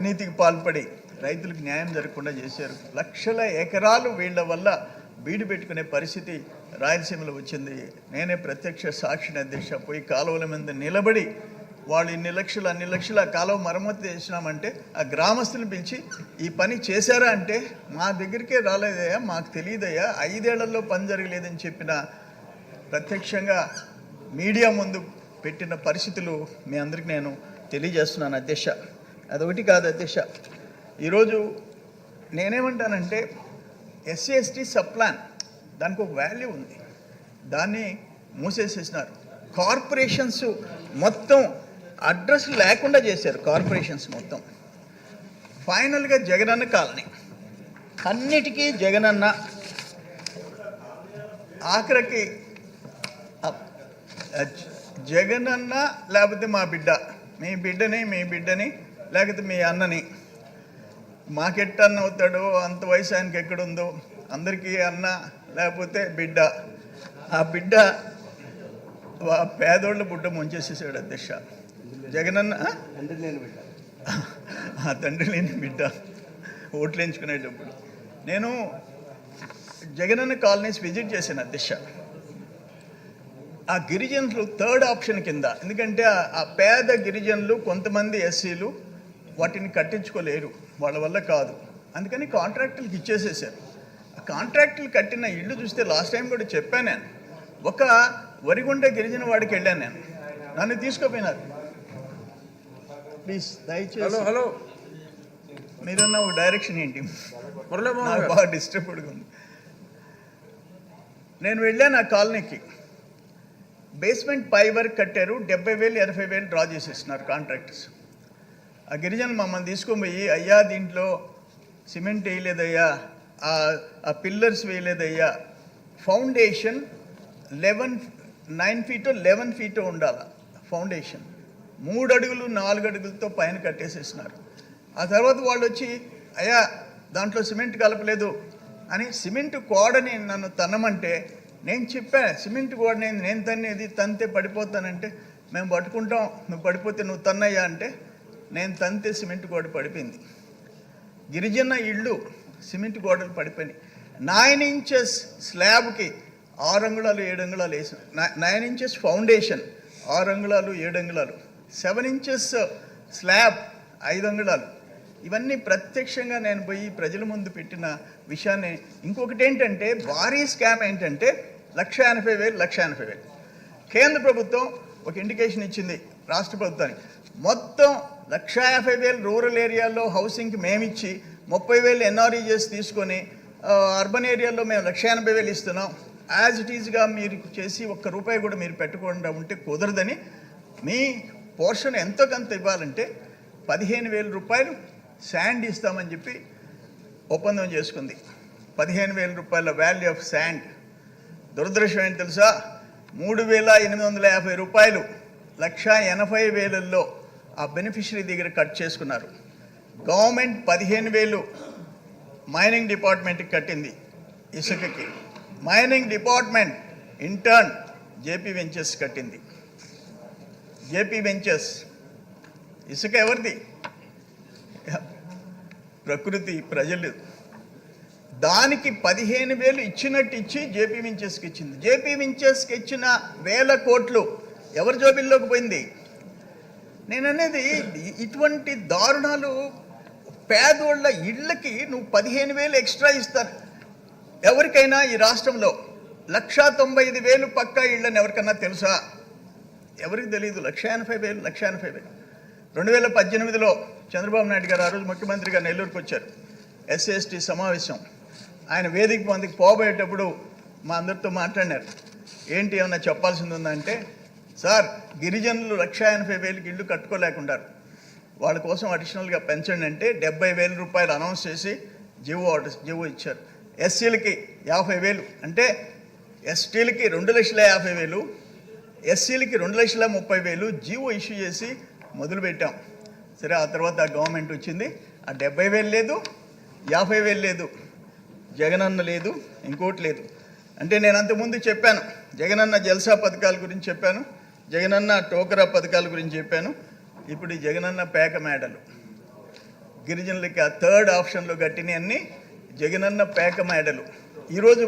అవినీతికి పాల్పడి రైతులకు న్యాయం జరగకుండా చేశారు. లక్షల ఎకరాలు వీళ్ళ వల్ల బీడు పెట్టుకునే పరిస్థితి రాయలసీమలో వచ్చింది. నేనే ప్రత్యక్ష సాక్షిని అధ్యక్ష పోయి కాలువల మీద నిలబడి వాళ్ళు ఇన్ని లక్షలు అన్ని లక్షల కాలువ మరమ్మతు చేసినామంటే ఆ గ్రామస్తులు పిలిచి ఈ పని చేశారా? అంటే మా దగ్గరికే రాలేదయ్యా మాకు తెలియదయ్యా ఐదేళ్ళలో పని జరగలేదని చెప్పిన ప్రత్యక్షంగా మీడియా ముందు పెట్టిన పరిస్థితులు మీ అందరికి నేను తెలియజేస్తున్నాను. అధ్యక్ష అదొకటి కాదు అధ్యక్ష. ఈరోజు నేనేమంటానంటే ఎస్సీ ఎస్టీ సబ్ ప్లాన్ దానికి ఒక వాల్యూ ఉంది. దాన్ని మూసేసేసినారు. కార్పొరేషన్స్ మొత్తం అడ్రస్ లేకుండా చేశారు కార్పొరేషన్స్ మొత్తం. ఫైనల్గా జగనన్న కాలనీ. అన్నిటికీ జగనన్న ఆఖరికి జగనన్న లేకపోతే మా బిడ్డ మీ బిడ్డని మీ బిడ్డని లేకపోతే మీ అన్నని మాకెట్టన్న అవుతాడో అంత వయసు ఆయనకి ఎక్కడుందో అందరికీ అన్న లేకపోతే బిడ్డ. ఆ బిడ్డ పేదోళ్ళ బుడ్డ ముంచేసేసాడు అధ్యక్ష. జగనన్న ఆ? తండ్రి లేని బిడ్డ. ఓట్లు ఎంచుకునేటప్పుడు నేను జగనన్న కాలనీస్ విజిట్ చేశాను అధ్యక్ష. ఆ గిరిజనులు థర్డ్ ఆప్షన్ కింద. ఎందుకంటే ఆ పేద గిరిజనులు కొంతమంది ఎస్సీలు వాటిని కట్టించుకోలేరు వాళ్ళ వల్ల కాదు. అందుకని కాంట్రాక్టులకు ఇచ్చేసేసారు. ఆ కాంట్రాక్టులు కట్టిన ఇల్లు చూస్తే లాస్ట్ టైం కూడా చెప్పాను నేను. ఒక వరిగుండ గిరిజన వాడికి వెళ్ళాను నేను. నన్ను తీసుకుపోయినారు. ప్లీజ్ హలో దయచేసి హలో మీరున్న ఒక డైరెక్షన్ ఏంటి? బాగా డిస్టర్బ్డ్గా ఉంది. నేను వెళ్ళాను ఆ కాలనీకి. బేస్మెంట్ పై వరకు కట్టారు డెబ్బై వేలు ఎనభై వేలు డ్రా చేసేస్తున్నారు కాంట్రాక్టర్స్. ఆ గిరిజనులు మమ్మల్ని తీసుకొని పోయి అయ్యా దీంట్లో సిమెంట్ వేయలేదయ్యా ఆ ఆ పిల్లర్స్ వేయలేదయ్యా ఫౌండేషన్ లెవెన్ నైన్ ఫీటో లెవెన్ ఫీటో ఉండాలి ఫౌండేషన్. మూడు అడుగులు నాలుగు అడుగులతో పైన కట్టేసేసినారు. ఆ తర్వాత వాళ్ళు వచ్చి అయ్యా దాంట్లో సిమెంట్ కలపలేదు అని సిమెంట్ కోడని నన్ను తన్నమంటే నేను చెప్పా సిమెంట్ కోడని నేను తన్నేది తంతే పడిపోతానంటే మేము పట్టుకుంటాం నువ్వు పడిపోతే నువ్వు తన్నయ్యా అంటే నేను తంతే సిమెంట్ గోడ పడిపోయింది. గిరిజన ఇళ్ళు సిమెంట్ గోడలు పడిపోయినాయి. నైన్ ఇంచెస్ స్లాబ్కి ఆరు అంగుళాలు ఏడు అంగుళాలు వేసిన నైన్ ఇంచెస్ ఫౌండేషన్ ఆరు అంగుళాలు ఏడు అంగుళాలు. సెవెన్ ఇంచెస్ స్లాబ్ ఐదు అంగుళాలు. ఇవన్నీ ప్రత్యక్షంగా నేను పోయి ప్రజల ముందు పెట్టిన విషయాన్ని ఇంకొకటి ఏంటంటే భారీ స్కామ్ ఏంటంటే లక్ష ఎనభై వేలు లక్ష ఎనభై వేలు. కేంద్ర ప్రభుత్వం ఒక ఇండికేషన్ ఇచ్చింది రాష్ట్ర ప్రభుత్వానికి. మొత్తం లక్ష యాభై వేలు రూరల్ ఏరియాలో హౌసింగ్కి మేమిచ్చి ముప్పై వేలు ఎన్ఆర్ఈజెస్ తీసుకొని అర్బన్ ఏరియాలో మేము లక్ష ఎనభై వేలు ఇస్తున్నాం. యాజ్ ఇట్ ఈజ్గా మీరు చేసి ఒక్క రూపాయి కూడా మీరు పెట్టకుండా ఉంటే కుదరదని మీ పోర్షన్ ఎంతో కొంత ఇవ్వాలంటే పదిహేను వేల రూపాయలు శాండ్ ఇస్తామని చెప్పి ఒప్పందం చేసుకుంది. పదిహేను వేల రూపాయల వాల్యూ ఆఫ్ శాండ్ దురదృష్టం ఏంటి తెలుసా? మూడు వేల ఎనిమిది వందల యాభై రూపాయలు లక్ష ఎనభై వేలల్లో ఆ బెనిఫిషరీ దగ్గర కట్ చేసుకున్నారు. గవర్నమెంట్ పదిహేను వేలు మైనింగ్ డిపార్ట్మెంట్కి కట్టింది ఇసుకకి. Mining department intern JP ventures కట్టింది. జేపీ వెంచర్స్ ఇసుక ఎవరిది? ప్రకృతి ప్రజలు. దానికి పదిహేను వేలు ఇచ్చినట్టు ఇచ్చి జేపీ వించెస్కి ఇచ్చింది. జేపీ వించెస్కి ఇచ్చిన వేల కోట్లు ఎవరి జోబిల్లోకి పోయింది? నేను అనేది ఇటువంటి దారుణాలు పేదోళ్ళ ఇళ్ళకి నువ్వు పదిహేను వేలు ఎక్స్ట్రా ఇస్తారు. ఎవరికైనా ఈ రాష్ట్రంలో లక్షా తొంభై ఐదు వేలు పక్కా ఇళ్ళని ఎవరికన్నా తెలుసా? ఎవరికి తెలియదు లక్ష ఎనభై వేలు లక్ష ఎనభై వేలు. రెండు వేల పద్దెనిమిదిలో చంద్రబాబు నాయుడు గారు ఆ రోజు ముఖ్యమంత్రిగా నెల్లూరుకు వచ్చారు. ఎస్సీఎస్టీ సమావేశం. ఆయన వేదిక మందికి పోబోయేటప్పుడు మా అందరితో మాట్లాడినారు. ఏంటి ఏమన్నా చెప్పాల్సింది ఉందంటే సార్ గిరిజనులు లక్ష ఎనభై వేలకి ఇల్లు కట్టుకోలేకుండారు. వాళ్ళ కోసం అడిషనల్గా పెంచండి అంటే డెబ్బై వేల రూపాయలు అనౌన్స్ చేసి జీవో ఆర్డర్ జీవో ఇచ్చారు. ఎస్సీలకి యాభై వేలు అంటే ఎస్టీలకి రెండు లక్షల యాభై వేలు ఎస్సీలకి రెండు లక్షల ముప్పై వేలు జీవో ఇష్యూ చేసి మొదలుపెట్టాం సరే ఆ తర్వాత గవర్నమెంట్ వచ్చింది. ఆ డెబ్బై వేలు లేదు యాభై వేలు లేదు జగనన్న లేదు ఇంకోటి లేదు. అంటే నేను అంతకుముందు చెప్పాను జగనన్న జల్సా పథకాల గురించి చెప్పాను. జగనన్న టోకరా పథకాల గురించి చెప్పాను. ఇప్పుడు ఈ జగనన్న పేక మేడలు. గిరిజనులకి ఆ థర్డ్ ఆప్షన్లో కట్టినవన్నీ జగనన్న పేక మేడలు. ఈరోజు